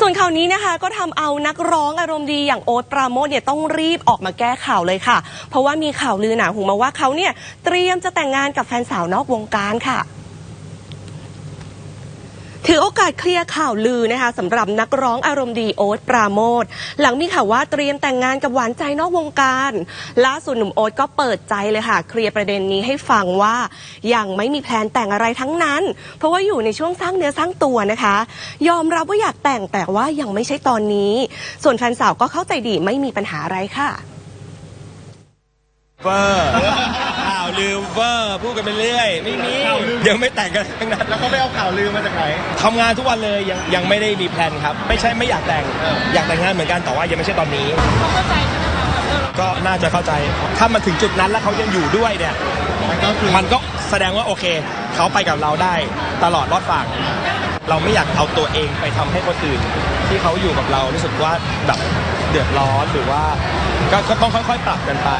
ส่วนข่าวนี้นะคะก็ทำเอานักร้องอารมณ์ดีอย่างโอ๊ตปราโมทเนี่ยต้องรีบออกมาแก้ข่าวเลยค่ะ เพราะว่ามีข่าวลือหนาหูมาว่าเขาเนี่ยเตรียมจะแต่งงานกับแฟนสาวนอกวงการค่ะ ถือโอกาสเคลียร์ข่าวลือนะคะสำหรับนักร้องอารมณ์ดีโอ๊ตปราโมทหลังมีข่าวว่าเตรียมแต่งงานกับหวานใจนอกวงการล่าสุดหนุ่มโอ๊ตก็เปิดใจเลยค่ะ เคลียร์ประเด็นนี้ให้ฟังว่ายังไม่มีแพลนแต่งอะไรทั้งนั้น เพราะว่าอยู่ในช่วงสร้างเนื้อสร้างตัวนะคะ ยอมรับว่าอยากแต่งแต่ว่ายังไม่ใช่ตอนนี้ ส่วนแฟนสาวก็เข้าใจดีไม่มีปัญหาอะไรค่ะเวอร์ ลืมเวอร์พูดกันไปเรื่อยไม่มียังไม่แต่งกันทั้งนั้นแล้วเขาไปเอาข่าวลือมาจากไหนทำงานทุกวันเลยยังยังไม่ได้มีแพลนครับ ไม่ใช่ไม่อยากแต่งอยากแต่งงานเหมือนกันแต่ว่ายังไม่ใช่ตอนนี้ก็น่าจะเข้าใจ ถ้ามันถึงจุดนั้นแล้วเขายังอยู่ด้วยเนี่ยมันก็คือมันก็แสดงว่าโอเค เขาไปกับเราได้ตลอดรอดฝั่งเราไม่อยากเอาตัวเองไปทำให้คนอื่น ที่เขาอยู่กับเรารู้สึกว่าแบบเดือดร้อนหรือว่าก็ก็ต้องค่อยๆปรับกันไป